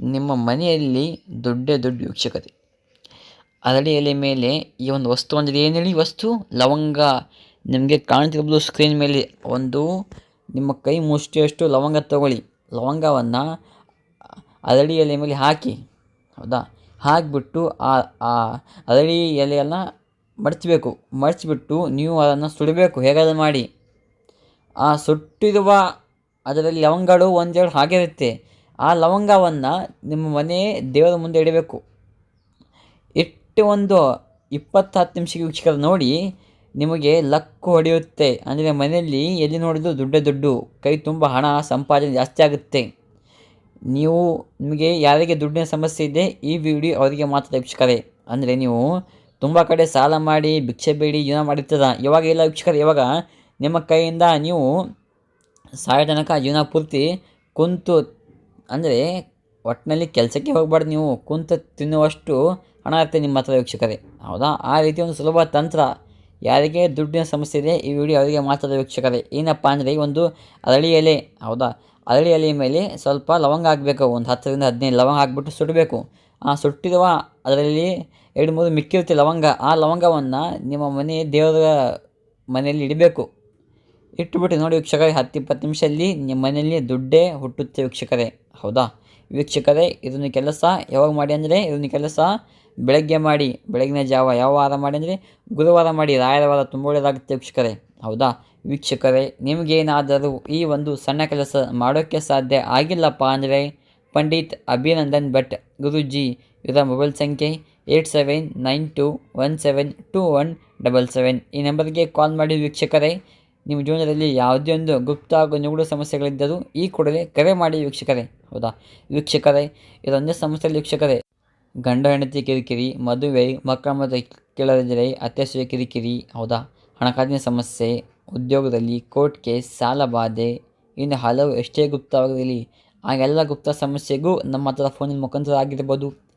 ನಿಮ್ಮ ಮನೆಯಲ್ಲಿ ದೊಡ್ಡ ದೊಡ್ಡ ವೀಕ್ಷಕತೆ. ಅರಳಿ ಎಲೆ ಮೇಲೆ ಈ ಒಂದು ವಸ್ತು ಅಂದರೆ ಏನು ಹೇಳಿ ವಸ್ತು? ಲವಂಗ. ನಿಮಗೆ ಕಾಣ್ತಿರ್ಬೋದು ಸ್ಕ್ರೀನ್ ಮೇಲೆ ಒಂದು ನಿಮ್ಮ ಕೈ ಮುಷ್ಟಿಯಷ್ಟು ಲವಂಗ ತಗೊಳ್ಳಿ. ಲವಂಗವನ್ನು ಅರಳಿ ಎಲೆ ಮೇಲೆ ಹಾಕಿ. ಹೌದಾ? ಹಾಕಿಬಿಟ್ಟು ಆ ಆ ಅರಳಿ ಎಲೆಯನ್ನು ಮಡಚಬೇಕು. ಮಡಚಿಬಿಟ್ಟು ನೀವು ಅದನ್ನು ಸುಡಬೇಕು. ಹೇಗಾದರೂ ಮಾಡಿ. ಆ ಸುಟ್ಟಿರುವ ಅದರಲ್ಲಿ ಲವಂಗಗಳು ಒಂದೆರಡು ಹಾಗೆ ಇರುತ್ತೆ. ಆ ಲವಂಗವನ್ನು ನಿಮ್ಮ ಮನೆ ದೇವರ ಮುಂದೆ ಇಡಬೇಕು. ಇಟ್ಟು ಒಂದು ಇಪ್ಪತ್ತು ಹತ್ತು ನಿಮಿಷಕ್ಕೆ ವೀಕ್ಷಕರು ನೋಡಿ, ನಿಮಗೆ ಲಕ್ಕು ಹೊಡೆಯುತ್ತೆ. ಅಂದರೆ ಮನೆಯಲ್ಲಿ ಎಲ್ಲಿ ನೋಡಿದ್ರು ದುಡ್ಡು ದುಡ್ಡು, ಕೈ ತುಂಬ ಹಣ, ಸಂಪಾದನೆ ಜಾಸ್ತಿ ಆಗುತ್ತೆ. ನೀವು ನಿಮಗೆ ಯಾರಿಗೆ ದುಡ್ಡಿನ ಸಮಸ್ಯೆ ಇದೆ, ಈ ವಿಡಿಯೋ ಅವರಿಗೆ ಮಾತ್ರ ವೀಕ್ಷಕರೇ. ಅಂದರೆ ನೀವು ತುಂಬ ಕಡೆ ಸಾಲ ಮಾಡಿ, ಭಿಕ್ಷೆ ಬೇಡಿ, ಜೀವನ ಮಾಡಿರ್ತದ ಇವಾಗ ಇಲ್ಲ ವೀಕ್ಷಕರು, ಇವಾಗ ನಿಮ್ಮ ಕೈಯಿಂದ ನೀವು ಸಾಯೋ ತನಕ ಜೀವನ ಪೂರ್ತಿ ಕುಂತು ಅಂದರೆ ಒಟ್ಟಿನಲ್ಲಿ ಕೆಲಸಕ್ಕೆ ಹೋಗಬಾರ್ದು, ನೀವು ಕುಂತ ತಿನ್ನುವಷ್ಟು ಹಣ ಇರುತ್ತೆ ನಿಮ್ಮ ಹತ್ರ ವೀಕ್ಷಕರೇ. ಹೌದಾ? ಆ ರೀತಿ ಒಂದು ಸುಲಭ ತಂತ್ರ ಯಾರಿಗೆ ದುಡ್ಡಿನ ಸಮಸ್ಯೆ ಇದೆ, ಈ ವಿಡಿಯೋ ಅವರಿಗೆ ಮಾತ್ರ ವೀಕ್ಷಕರೇ. ಏನಪ್ಪ ಅಂದರೆ ಒಂದು ಅರಳಿ ಎಲೆ, ಹೌದಾ? ಅರಳಿ ಎಲೆ ಮೇಲೆ ಸ್ವಲ್ಪ ಲವಂಗ ಹಾಕಬೇಕು, ಒಂದು ಹತ್ತರಿಂದ ಹದಿನೈದು ಲವಂಗ ಹಾಕ್ಬಿಟ್ಟು ಸುಡಬೇಕು. ಆ ಸುಟ್ಟಿರುವ ಅದರಲ್ಲಿ ಎರಡು ಮೂರು ಮಿಕ್ಕಿರುತ್ತೆ ಲವಂಗ. ಆ ಲವಂಗವನ್ನು ನಿಮ್ಮ ಮನೆ ದೇವರ ಮನೆಯಲ್ಲಿ ಇಡಬೇಕು. ಇಟ್ಟುಬಿಟ್ಟು ನೋಡಿ ವೀಕ್ಷಕರೇ, ಹತ್ತು ಇಪ್ಪತ್ತು ನಿಮಿಷದಲ್ಲಿ ನಿಮ್ಮ ಮನೆಯಲ್ಲಿ ದುಡ್ಡೇ ಹುಟ್ಟುತ್ತೆ ವೀಕ್ಷಕರೇ. ಹೌದಾ? ವೀಕ್ಷಕರೇ ಇದನ್ನು ಕೆಲಸ. ಯಾವಾಗ ಮಾಡಿ ಅಂದರೆ ಇದನ್ನು ಕೆಲಸ. ಬೆಳಗ್ಗೆ ಮಾಡಿ, ಬೆಳಗಿನ ಜಾವ ಯಾವ ವಾರ ಮಾಡಿ ಅಂದರೆ, ಗುರುವಾರ ಮಾಡಿ, ರಾಯರ ವಾರ ತುಂಬ ಒಳ್ಳೆಯದಾಗುತ್ತೆ ವೀಕ್ಷಕರೇ. ಹೌದಾ? ವೀಕ್ಷಕರೇ, ನಿಮಗೇನಾದರೂ ಈ ಒಂದು ಸಣ್ಣ ಕೆಲಸ ಮಾಡೋಕ್ಕೆ ಸಾಧ್ಯ ಆಗಿಲ್ಲಪ್ಪ ಅಂದರೆ, ಪಂಡಿತ್ ಅಭಿನಂದನ್ ಭಟ್ ಗುರುಜಿ ಇವರ ಮೊಬೈಲ್ ಸಂಖ್ಯೆ eight seven nine two one seven two one double seven. ಈ ನಂಬರ್ಗೆ ಕಾಲ್ ಮಾಡಿ ವೀಕ್ಷಕರೇ. ನಿಮ್ಮ ಜೀವನದಲ್ಲಿ ಯಾವುದೇ ಒಂದು ಗುಪ್ತ ಹಾಗೂ ನಿಗೂಢ ಸಮಸ್ಯೆಗಳಿದ್ದರೂ ಈ ಕೂಡಲೇ ಕರೆ ಮಾಡಿ ವೀಕ್ಷಕರೇ. ಹೌದಾ? ವೀಕ್ಷಕರೇ, ಇದೊಂದೇ ಸಮಸ್ಯೆಯಲ್ಲಿ ವೀಕ್ಷಕರೇ. ಗಂಡ, ಹೆಂಡತಿ, ಕಿರಿಕಿರಿ, ಮದುವೆ, ಮಕ್ಕಳ ಮತ್ತು ಕೇಳದಿದ್ದರೆ ಅತ್ಯಾಶ್ರಯ ಕಿರಿಕಿರಿ, ಹೌದಾ? ಹಣಕಾಸಿನ ಸಮಸ್ಯೆ, ಉದ್ಯೋಗದಲ್ಲಿ ಕೋರ್ಟ್ ಕೇಸ್, ಸಾಲ ಬಾಧೆ, ಇನ್ನು ಹಲವು ಎಷ್ಟೇ ಗುಪ್ತವಾಗಿರಲಿ ಆ ಎಲ್ಲ ಗುಪ್ತ ಸಮಸ್ಯೆಗೂ ನಮ್ಮ ಹತ್ರ ಫೋನಿನ ಮುಖಾಂತರ ಆಗಿರ್ಬೋದು.